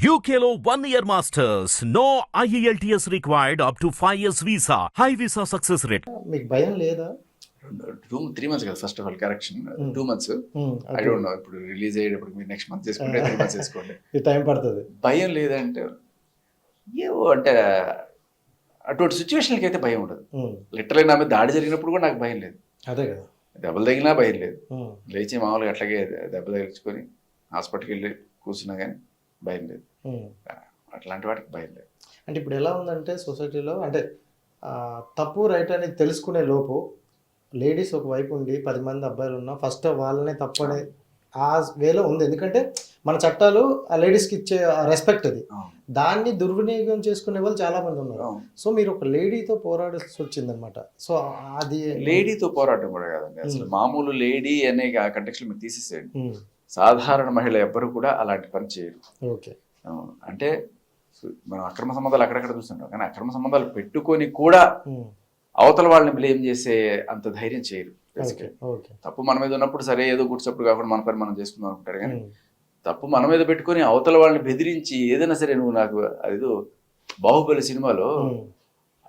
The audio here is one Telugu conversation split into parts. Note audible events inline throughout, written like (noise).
One year masters. No E IELTS required up to 5 years visa. High visa success rate. మీకు భయం లేదా? టూ త్రీ మంత్స్ కదా first of all correction Hmm. Two months I. Don't know ఇప్పుడు రిలీజ్ అయ్యేటప్పుడు మీరు నెక్స్ట్ మంత్ చేసుకుంటే త్రీ మంత్స్ చేసుకోండి. (laughs) టైం పడుతుంది. భయం లేదంటే ఏవో అంటే అటువంటి సిచ్యువేషన్కి అయితే భయం ఉండదు. లిటరలీ నా మీద దాడి జరిగినప్పుడు కూడా నాకు భయం లేదు. అదే కదా. దెబ్బలు తగిలినా భయం లేదు. ఉమ్, లేచి మామూలుగా అట్లాగే దెబ్బ తగిలించుకొని హాస్పిటల్కి వెళ్ళి కూర్చున్నా కానీ భయం లేదు. అట్లాంటి వాటికి భయం లేదు. అంటే ఇప్పుడు ఎలా ఉందంటే సొసైటీలో అంటే తప్పు రైట్ అనేది తెలుసుకునే లోపు లేడీస్ ఒక వైపు ఉండి పది మంది అబ్బాయిలు ఉన్నా ఫస్ట్ వాళ్ళనే తప్పు అనే ఆ వేలో ఉంది. ఎందుకంటే మన చట్టాలు ఆ లేడీస్కి ఇచ్చే రెస్పెక్ట్ అది. దాన్ని దుర్వినియోగం చేసుకునే వాళ్ళు చాలా మంది ఉన్నారు. సో మీరు ఒక లేడీతో పోరాడాల్సి వచ్చిందనమాట సో అది లేడీతో పోరాటం కూడా కాదండి. అసలు. మామూలు లేడీ అనే కంటెక్స్ మీరు తీసేసేయండి. సాధారణ మహిళ ఎవ్వరు కూడా అలాంటి పని చేయరు. ఓకే. అంటే మనం అక్రమ సంబంధాలు అక్కడక్కడ చూస్తుంటాం. కానీ అక్రమ సంబంధాలు పెట్టుకొని కూడా అవతల వాళ్ళని బ్లేమ్ చేసే అంత ధైర్యం చేయరు. తప్పు మన మీద ఉన్నప్పుడు సరే ఏదో గుడ్సప్పుడు కాకుండా మన పని మనం చేసుకుందాం అనుకుంటారు కానీ తప్పు మన మీద పెట్టుకొని అవతల వాళ్ళని బెదిరించి ఏదైనా సరే నువ్వు నాకు అదేదో బాహుబలి సినిమాలో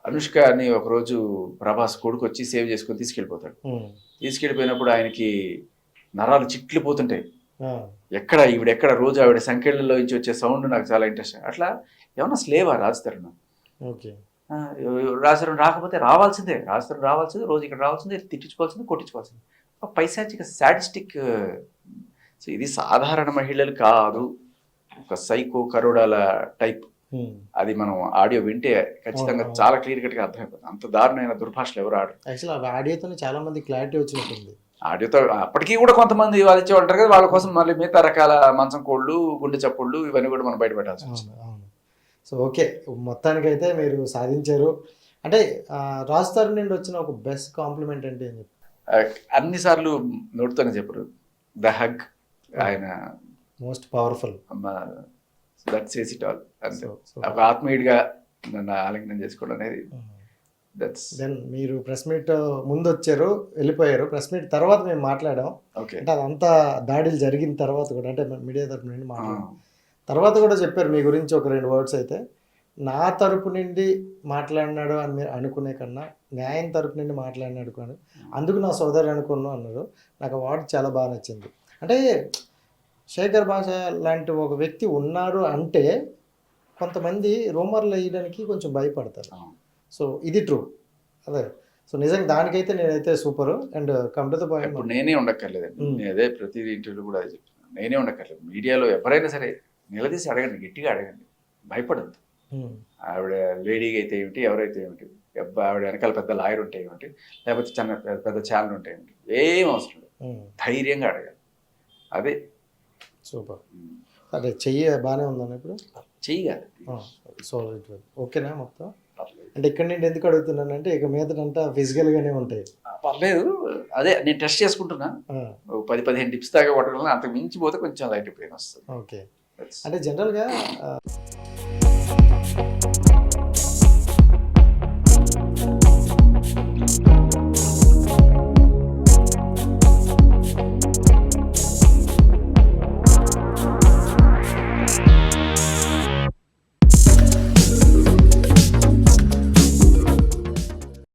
అనుష్క అని ఒకరోజు ప్రభాస్ కొడుకు వచ్చి సేవ్ చేసుకొని తీసుకెళ్ళిపోతాడు. తీసుకెళ్ళిపోయినప్పుడు ఆయనకి నరాలు చిట్లు పోతుంటాయి ఆ, ఎక్కడ ఈవిడ ఎక్కడ రోజు ఆవిడ సంఖ్యలలో నుంచి వచ్చే సౌండ్ నాకు చాలా ఇంట్రెస్ట్. అట్లా ఏమన్నా స్లేవా రాజుతారు ఓకే. రాజుతరం రాకపోతే రావాల్సిందే. రాజుతరం రావాల్సిందే రోజు ఇక్కడ రావాల్సిందే తిట్టించుకోవాల్సిందే కొట్టించుకోవాల్సిందే. ఒక పైశాచిక సాడిస్టిక్ సో ఇది సాధారణ మహిళలు కాదు. ఒక సైకో కరోడాల టైప్. అది మనం ఆడియో వింటే ఖచ్చితంగా. చాలా క్లియర్ కట్గా అర్థమైపోతుంది. అంత దారుణమైన దుర్భాషలు ఎవరు ఆడరు. యాక్చువల్ ఆ ఆడియోతోనే చాలా మంది క్లారిటీ వచ్చినట్టుంది. ఆడియోతో అప్పటికీ కూడా కొంతమంది వాదించే ఉంటారు కదా వాళ్ళ కోసం మళ్ళీ మిగతా రకాల మంచం కోళ్ళు గుండె చప్పుళ్ళు ఇవన్నీ కూడా మనం బయట పెట్టాల్సి అవును సో ఓకే. మొత్తానికైతే మీరు సాధించారు. అంటే రాజ్ తరుణ్ నుండి వచ్చిన ఒక బెస్ట్ కాంప్లిమెంట్ అంటే ఏం ఆ, అన్నిసార్లు నోటితోనే చెప్పరు. ద హగ్ ఆయన most powerful that says it all ఆత్మీయుడిగా నన్ను ఆలింగనం చేసుకోవడం అనేది దట్స్ దెన్ మీరు ప్రెస్ మీట్ ముందు వచ్చారు వెళ్ళిపోయారు. ప్రెస్ మీట్ తర్వాత మేము మాట్లాడాం. ఓకే అంటే అదంతా దాడులు జరిగిన తర్వాత కూడా అంటే మీడియా తరపు నుండి మాట్లాడాం. తర్వాత కూడా చెప్పారు మీ గురించి ఒక రెండు వర్డ్స్ అయితే నా తరపు నుండి మాట్లాడినాడు అని మీరు అనుకునే కన్నా న్యాయం తరపు నుండి మాట్లాడినాడు కానీ అందుకు నా సోదరు అనుకున్నాను అన్నారు. నాకు ఆ వర్డ్ చాలా బాగా నచ్చింది. అంటే శేఖర్ భాష లాంటి ఒక వ్యక్తి ఉన్నారు అంటే కొంతమంది రూమర్లు వేయడానికి కొంచెం భయపడతారు. సో ఇది ట్రూ అదే. సో నిజంగా దానికైతే నేనైతే super and come to the ఇప్పుడు పాయింట్ నేనే ఉండక్కర్లేదండి. Hmm. నేను అదే ప్రతి ఇంటర్వ్యూ కూడా అదే చెప్తున్నాను. నేనే ఉండక్కర్లేదు. మీడియాలో ఎవరైనా సరే నిలదీసి అడగండి గట్టిగా అడగండి. భయపడద్దు. ఆవిడ లేడీగా అయితే ఏమిటి ఎవరైతే ఏమిటి ఆవిడ వెనకాల పెద్ద లాయర్ ఉంటే ఏమిటి లేకపోతే చిన్న పెద్ద- పెద్ద ఛానల్ ఉంటే ఏమిటి ఏం అవసరం లేదు. ధైర్యంగా అడగాలి. అదే. సూపర్ అదే చెయ్యి బాగానే ఉందని ఇప్పుడు? చెయ్యాలి సో ఓకేనా మొత్తం. పర్లేదు. అంటే ఇక్కడ నుండి ఎందుకు అడుగుతున్నానంటే ఇక మీదటంతా ఫిజికల్ గానే ఉంటాయి పర్లేదు. అదే నేను టెస్ట్ చేసుకుంటున్నా. పది పదిహేను టిప్స్ దాకా కొట్టడం అంతకు మించిపోతే కొంచెం లైట్ పెయిన్ వస్తుంది. ఓకే. అంటే జనరల్గా